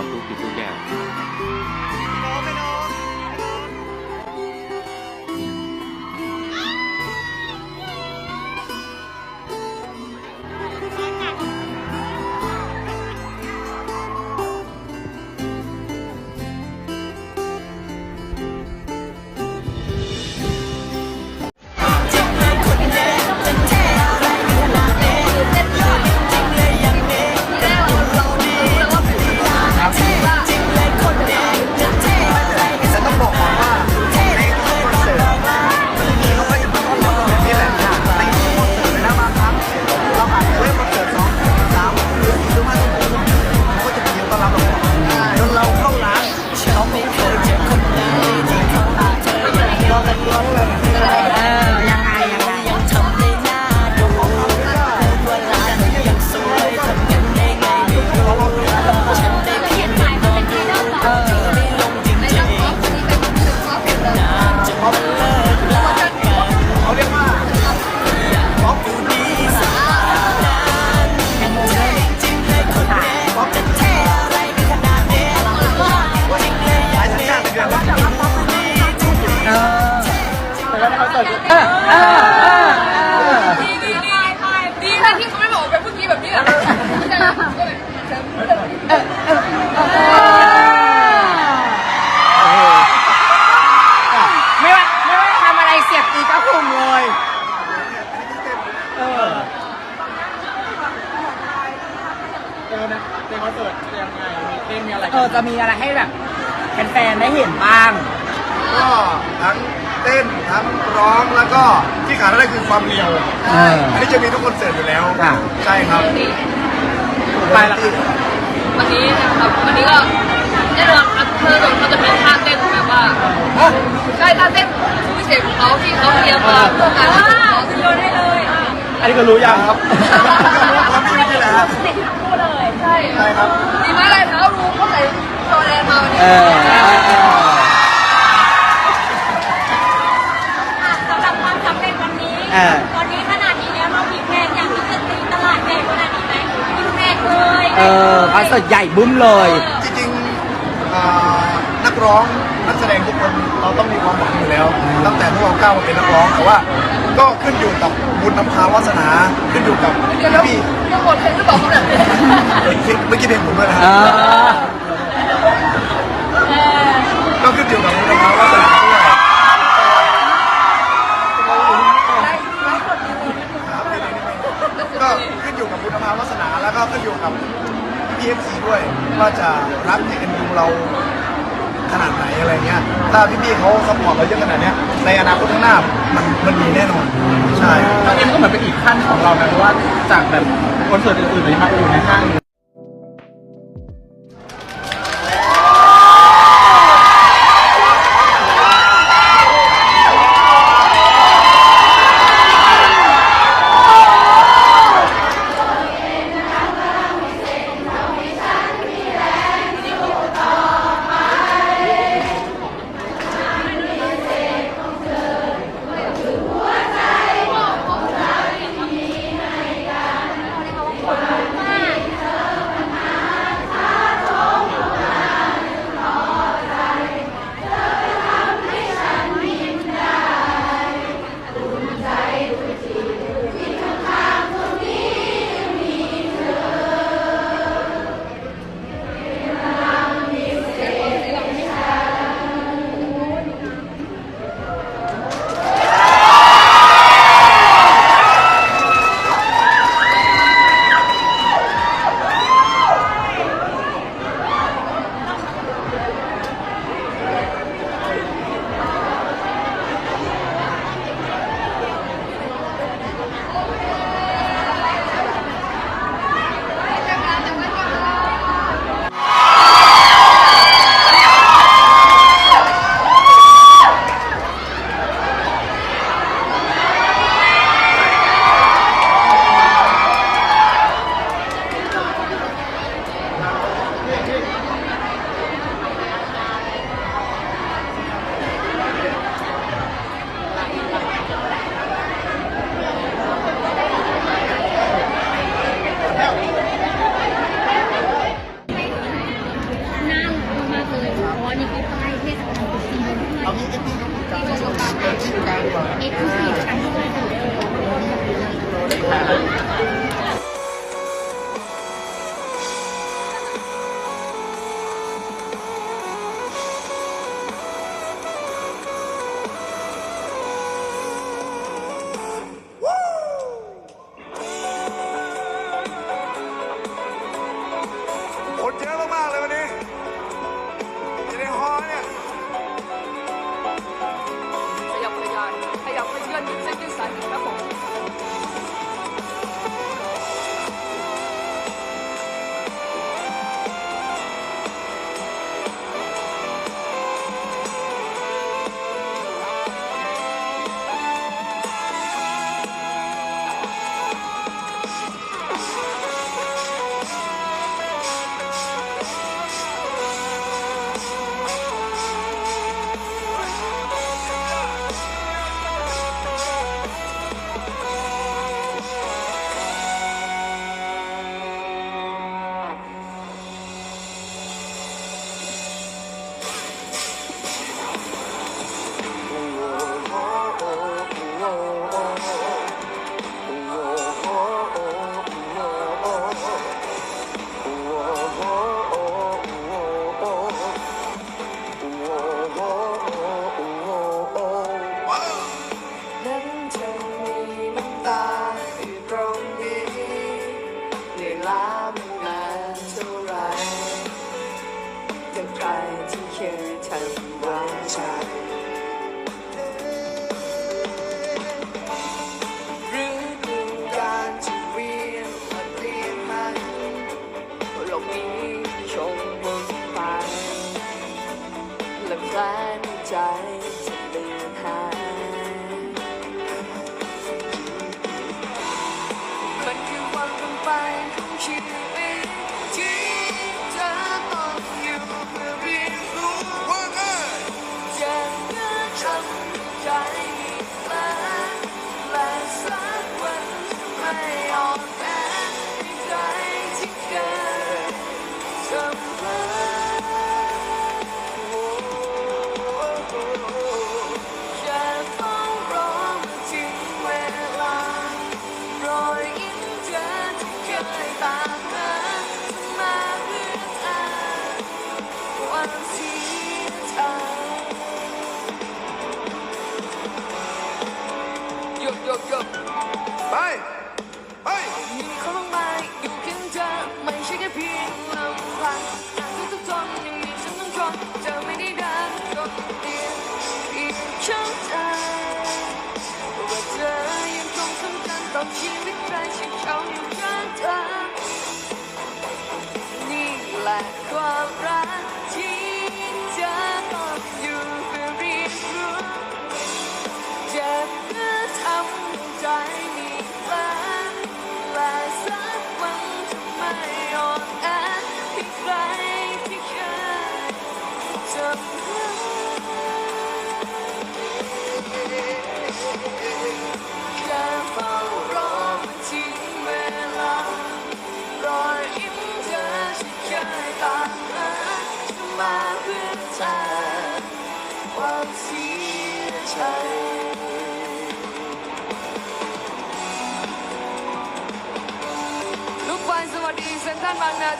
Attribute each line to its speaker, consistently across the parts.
Speaker 1: ความทุก
Speaker 2: สิ่งทุกอย่า
Speaker 3: ง
Speaker 4: เต้
Speaker 1: นมีอะไร
Speaker 4: เออจะมีอะไรให้แบบแฟนๆได้เห็นบ้าง
Speaker 1: ก็ทั้งเต้นทั้งร้องแล้วก็ที่ขาดไม่ได้คือความเร็ว
Speaker 4: เออ
Speaker 1: อันนี้จะมีทุกคอนเสิร์ตอยู่แล้ว
Speaker 4: ค่ะ
Speaker 1: ใช่ครับ
Speaker 4: ไปละ
Speaker 3: วันนี้นะครับวันนี้ก็แน่นอนครับเธอเขาจะเป็นท่าเต้นแบบว่าใช่ท่าเต้นพิเศษของเขาที่เขาเตรียมมาเพื่อการที่เขาขึ้นโยนได้เลย
Speaker 1: อันนี้ก็รู้ยังครับ ความจริงนี่แหละครับ
Speaker 3: ใช่
Speaker 1: ใช่ครับ
Speaker 3: ดีไหมอะไรเท้ารู้เขาใส่โซแดงมาวันนี้
Speaker 4: เออเออเออ
Speaker 5: สำหรับความสำเร็จวันนี้
Speaker 4: เออ
Speaker 5: ตอนนี้ขนาดนี้แล้วเรามีแพลนอยากที่จะตีตลาดใหญ่ขนาดนี้ไหมมีแพลนเลย
Speaker 4: เออคอนเสิร์ตใหญ่บุ้มเลย
Speaker 1: จริงๆอ่านักร้องนักแสดงทุกคนเราต้องมีความหวังอยู่แล้ว ตั้งแต่พวกเราก้าวมาเป็นนักร้องแต่ว่า ก็ขึ้นอยู่กับบุญนำพาวาสนาขึ้นอยู่กับ
Speaker 3: เดี๋ยวเดี๋ยว
Speaker 1: พี่
Speaker 3: เดี๋ยวหมดเพลงหรือเปล่าเขาแบบนี้
Speaker 1: เมื่อกี้เพลงผมด้วยนะ
Speaker 4: เออ
Speaker 1: ก็ขึ้นอยู่กับบุญนำพาวาสนาด้วย ก็ขึ้นอยู่กับบุญนำพาวาสนาแล้วก็ขึ้นอยู่กับพีเอฟซีด้วยว่าจะรักในเอ็นดูเราขนาดไหนอะไรเงี้ยถ้าพี่ๆเขาสปอร์ตเราเยอะขนาดเนี้ย ในอนาคตข้างหน้ามันมันมีแน่นอนใช่ ต
Speaker 6: อนนี้มันก็เหมือนเป็นอีกขั้นของเรานะเพราะว่าจากแบบคอนเสิร์ตอื่นๆเลยมาอยู่ในห้าง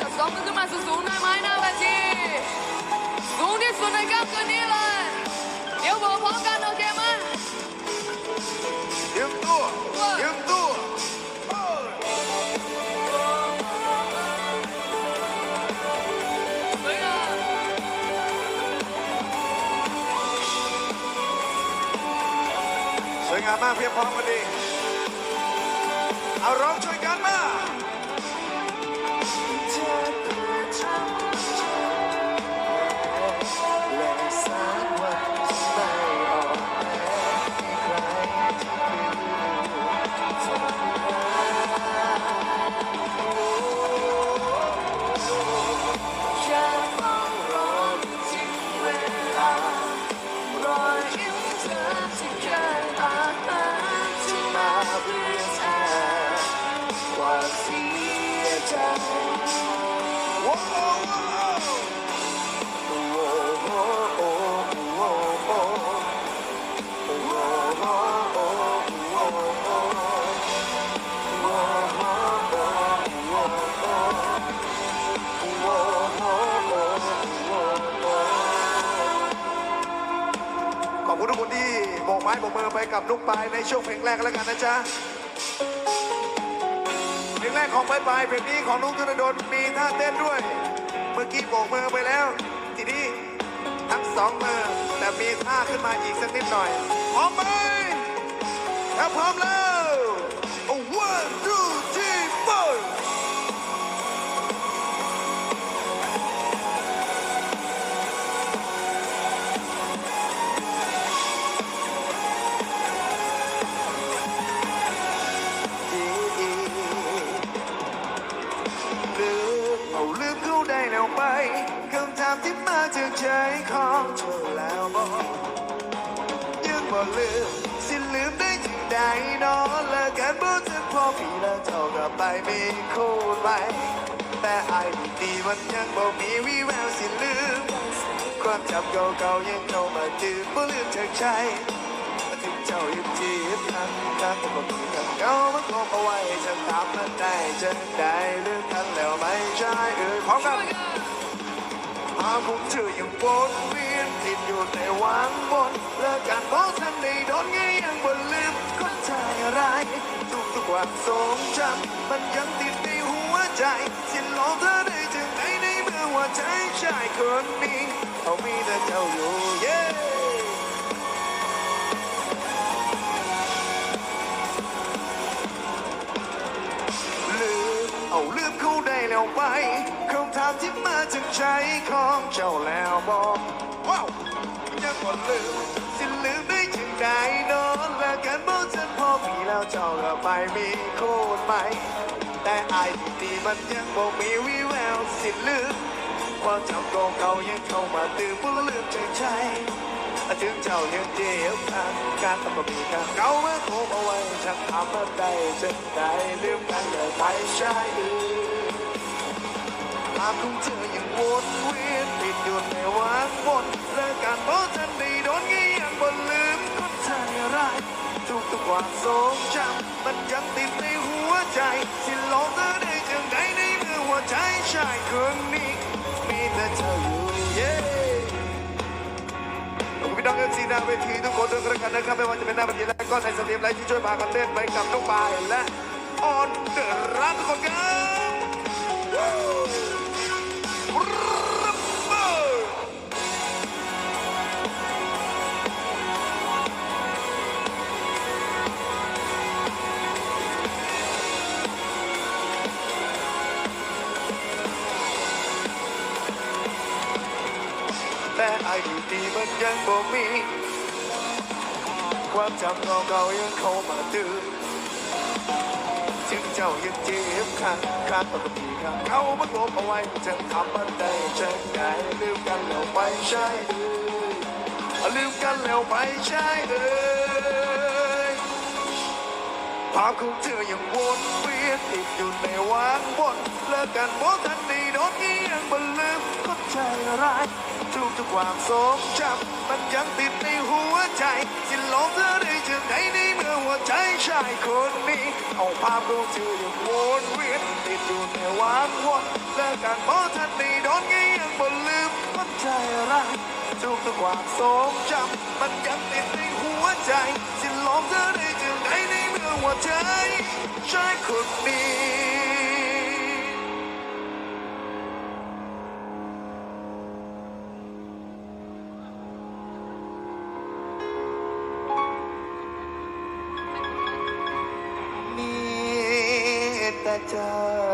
Speaker 5: จั
Speaker 3: บส
Speaker 7: องมือขึ้นมาสูงๆหน้าไม้น้าเวทีสูงที่สุดในกล้ามตัวนี้เลย เดี๋ยวบอกพร้อมกันโอเคไหม
Speaker 1: ยืมตัวยืมตัว
Speaker 7: สวยงาม
Speaker 1: มากเพียบพร้อมกัดี เอาร้องช่วย กับนุกปลายในช่วงเพลงแรกแล้วกันนะจ๊ะ เพลงแรกของปลายปลายเพลงนี้ของนุกธนดลมีท่าเต้นด้วย เมื่อกี้โบกมือไปแล้ว ทีนี้ทั้งสองมือแต่มีท่าขึ้นมาอีกสักนิดหน่อยพร้อมไหมถ้าพร้อมแล้ว ที่มาจากใจของเธอแล้วบอกยังบ่ลืมสิลืมได้จึงใดนอนเลิกกันบ่ถึงพอปีแล้วเท่ากับไปมีคู่ไปแต่ไอ้ดีๆมันยังบ่มีวีแววสิลืม ความจำเก่าๆยังเข้ามาจืดบ่ลืมจากใจถึงเจ้ายังจีบกันกันแต่ก็มีกันเก่ามันคงเอาไว้ฉันทำมันได้จะได้เรื่องกันแล้วไม่ใช่เออพร้อมกัน ภาพของเธอยังวนเวียนติดอยู่ในวางบนเลิกกันเพราะฉันได้โดนไงยังบนลืมก็ใจอะไรทุกทุกควันทรงจำมันยังติดในหัวใจสิ้นลอเธอได้จึงไหนในเมื่อว่าใจชายคนนี้เขามีแต่เจ้าอยู่ yeah ได้แล้วไปคำถามที่มาจากใจของเจ้าแล้วบอกว้าวยังก่อนลืมสิลืมได้จึงได้นอนและกันบอกฉันพอมีแล้วเจ้าก็ไปมีคนใหม่แต่ไอ้ดีมันยังบอกมีวิแววสิลืมความจำเก่าๆยังเข้ามาตื่นเพื่อลืมใจใจถึงเจ้ายังเจ็บทางการต้องมีการเก่าเมื่อโคเอาไว้ฉันทำมาได้ฉันได้ลืมกันาพของเธอยังวนเวียนติดอยู่ในวังวนและการเพราะฉันได้โดนงี้ยังบ่ลืมคนใจร้ายทุกทุกความทรงจำมันยังติดในหัวใจที่หลงเธอได้จังไดในเมื่อหัวใจชายคนนี้มีแต่เธออยู่ yeah ขอบคุณพี่น้องเอฟซีหน้าเวทีทุกคนด้วยกันแล้วกันนะครับไม่ว่าจะเป็นหน้าเวทีและก็ในสตรีมไลฟ์ที่ช่วยพากันเล่นไปกับน้องปายและออนเดอะรันทุกคนครับวู้ ดีๆมันยังบ่มี ความจำเก่าๆยังเข้ามาตื่นถึงเจ้ายังเจ็บข้างข้างปกติข้างเขามันลบเอาไว้จะทำมันได้จะไงลืมกันแล้วไปใช่เอ้ยลืมกันแล้วไปใช่เอ้ยภาพของเธอยังวนเวียนติดอยู่ในวังวนเลิกกันเพราะทันทีโดนเงียงมันลืมคนใจร้าย ทุกทุกความทรงจำมันยังติดในหัวใจที่หลงเธอได้จึงไหนในเมื่อหัวใจชายคนนี้เอาภาพของเธอยังวนเวียนติดอยู่ในวังวนเลิกกันเพราะทันทีโดนเงียงมันลืมคนใจร้ายทุกทุกความทรงจำมันยังติดในหัวใจที่หลงเธอได้จึงไหนในเมื่อหัวใจชายคนนี้ better